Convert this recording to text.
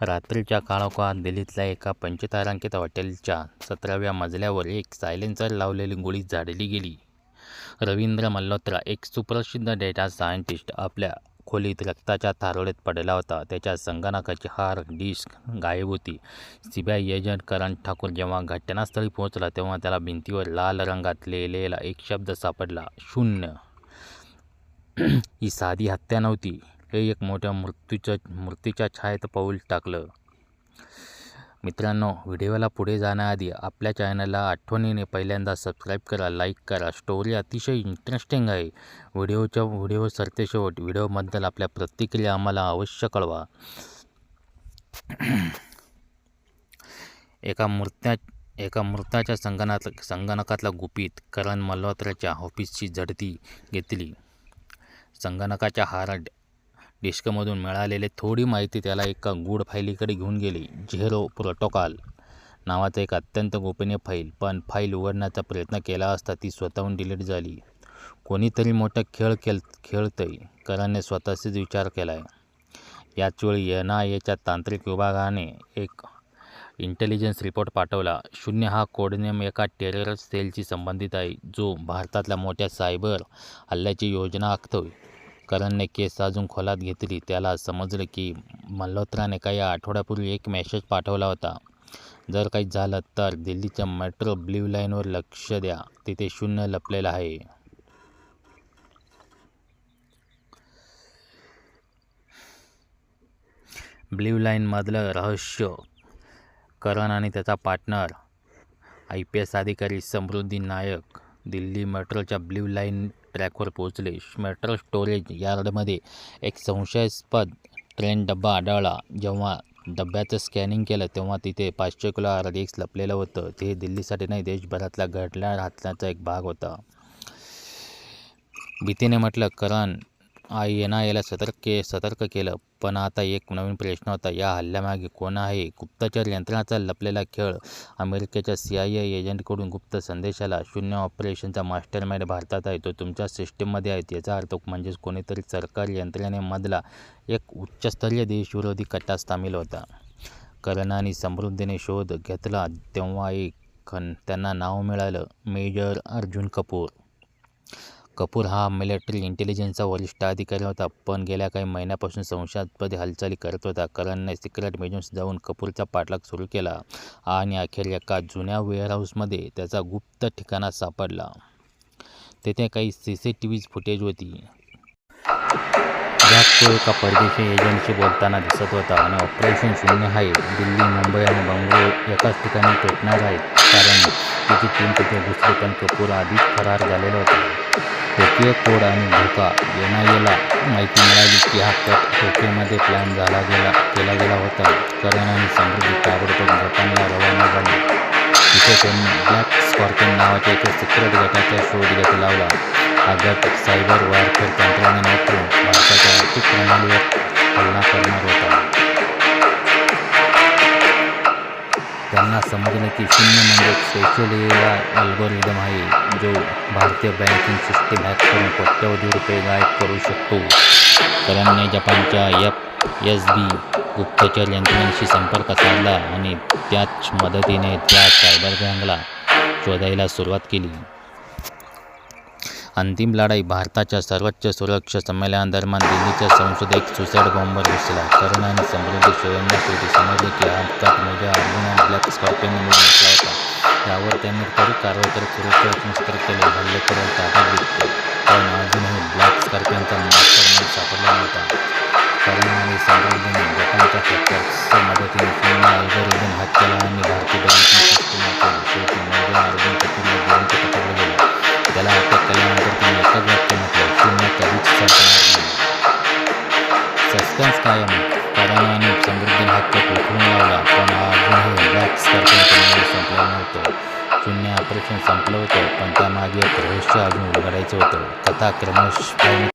रात्रीच्या काळोखात दिल्लीतल्या एका पंचतारांकित हॉटेलच्या सतराव्या मजल्यावर एक सायलेन्सर लावलेली गोळी झाडली गेली. रवींद्र मल्होत्रा, एक सुप्रसिद्ध डेटा सायंटिस्ट, आपल्या खोलीत रक्ताच्या थारोळीत पडला होता. त्याच्या संगणकाची हार डिस्क गायब होती. सीबीआय एजंट करण ठाकूर जेव्हा घटनास्थळी पोहोचला तेव्हा त्याला भिंतीवर लाल रंगात लिहिलेला एक शब्द सापडला, शून्य. ही साधी हत्या नव्हती, हे एक मोठ्या मृत्यूच्या मृत्यूच्या छायेत पाऊल टाकलं. मित्रांनो, व्हिडिओला पुढे जाण्याआधी आपल्या चॅनलला आठवणीने पहिल्यांदा सबस्क्राईब करा, लाईक करा. स्टोरी अतिशय इंटरेस्टिंग आहे. व्हिडिओच्या व्हिडिओ सरतेशेवट व्हिडिओबद्दल आपल्या प्रतिक्रिया आम्हाला अवश्य कळवा. एका मृत्या एका मृताच्या संगणात संगणकातला गुपित करण मल्होत्राच्या ऑफिसची झडती घेतली. संगणकाच्या हार्ड डिस्कमधून मिळालेले थोडी माहिती त्याला एका गूढ फाईलीकडे घेऊन गेली. झेरो प्रोटोकॉल नावाचा एक अत्यंत गोपनीय फाईल. पण फाईल उघडण्याचा प्रयत्न केला असता ती स्वतःहून डिलीट झाली. कोणीतरी मोठा खेळ खेळतंय, कराने स्वतःशीच विचार केला. आहे याचवेळी एच्या तांत्रिक विभागाने एक इंटेलिजन्स रिपोर्ट पाठवला. शून्य हा कोडनेम एका टेरर सेलशी संबंधित आहे, जो भारतातल्या मोठ्या सायबर हल्ल्याची योजना आखतोय. करणने केस अजून खोलात घेतली. त्याला समजलं की मल्होत्राने काही आठवड्यापूर्वी एक मेसेज पाठवला होता, जर काही झालं तर दिल्लीच्या मेट्रो ब्ल्यू लाईनवर लक्ष द्या, तिथे शून्य लपलेलं आहे. ब्ल्यू लाईनमधलं रहस्य करण आणि त्याचा पार्टनर आयपीएस अधिकारी समृद्धी नायक दिल्ली मेट्रोच्या ब्ल्यू लाईन ट्रॅकवर पोहोचले. मेट्रो स्टोरेज यार्डमध्ये एक संशयास्पद ट्रेन डबा आढळला. जेव्हा डब्याचं स्कॅनिंग केलं तेव्हा तिथे पाचशे किलो आर डी एक्स लपलेलं होतं. ते दिल्लीसाठी नाही, देशभरातल्या घडल्या हाताळण्याचा एक भाग होता. भीतीने म्हटलं, करण एनआयएला सतर्क सतर्क केलं. पण आता एक नवीन प्रश्न होता, या हल्ल्यामागे कोण आहे? गुप्तचर यंत्रणाचा लपलेला खेळ? अमेरिकेच्या सीआयए एजंटकडून गुप्त संदेशाला शून्य ऑपरेशनचा मास्टरमाइंड भारतात आहे, तो तुमच्या सिस्टीममध्ये आहे. याचा अर्थ म्हणजेच कोणीतरी सरकारी यंत्रणेमधला एक उच्चस्तरीय देशविरोधी कट्टा सामील होता. करणाने समृद्धीने शोध घेतला तेव्हा एक त्यांना नाव मिळालं, मेजर अर्जुन कपूर. कपूर हा मिलिटरी इंटेलिजन्सचा वरिष्ठ अधिकारी होता, पण गेल्या काही महिन्यापासून संशयास्पद हालचाली करत होता. करणने सिक्रेट मेजर्स जाऊन कपूरचा पाठलाग सुरू केला आणि अखेर एका जुन्या वेअरहाऊसमध्ये त्याचा गुप्त ठिकाणा सापडला. तेथे काही C C T Vs footage होती. ज्यात तो एका परदेशी एजंटशी बोलताना दिसत होता. आणि ऑपरेशन शून्य आहे. दिल्ली, मुंबई आणि बंगळुरू एकाच ठिकाणी पेटणार आहेत. कारण तिची टीम तिथे घुसली, पण कपूर आधीच फरार झालेला होता. टोकियो कोड आणि धोका एनआयएला माहिती मिळाली की हा कट टोकियोमध्ये प्लॅन केला गेला होता. करण आणि समृद्धी ताबडतोब जपानला रवाना झाली तिथे त्यांनी ब्लॅक स्कॉर्पियन नावाच्या एका सिक्रेट गटाचा शोध लावला. हा गट सायबर वॉरफेअर तंत्रज्ञान वापरून भारताच्या आर्थिक प्रणालीवर हल्ला करणार होता. त्यांना समजलं की शून्य म्हणजे एक स्पेशल अल्गोरिदम आहे, जो भारतीय बँकिंग सिस्टीम हॅक करून कोट्यवधी रुपये गायब करू शकतो. करणने जपानच्या एफएसबी गुप्तचर यंत्रणेशी संपर्क साधला आणि त्याच मदतीने त्या सायबर गँगला शोधायला सुरुवात केली. अंतिम लढाई भारताच्या सर्वोच्च सुरक्षा संमेलनादरम्यान दिल्लीच्या संसदेत सुसाईड बॉम्बर घुसला. करण आणि समृद्धी शोधण्यापूर्वी समजले की हा कट मेजर अर्जुन ब्लॅक स्कॉर्पियनने म्हटला होता. यावर त्यांनी त्वरित कारवाई करत सुरक्षा निष्क्रिय केले. हल्लेखोरांना ताब्यात घेतले पण अजूनही ब्लॅक स्कॉर्पियनचा म्हणून सापडला नव्हता. करण आणि समृद्धीने जपानच्या हॅकर्सच्या मदतीने पुन्हा अल्गोरिदम सस्पेन्स कायम करण आणि हक्क हा कट लावला. पण अजूनही ब्लॅक स्कॉर्पियनचं संपला नव्हतं. शून्य ऑपरेशन संपलं होतं, पण त्यामागे एक रहस्य अजून उलगडायचं होतं. कथा क्रमश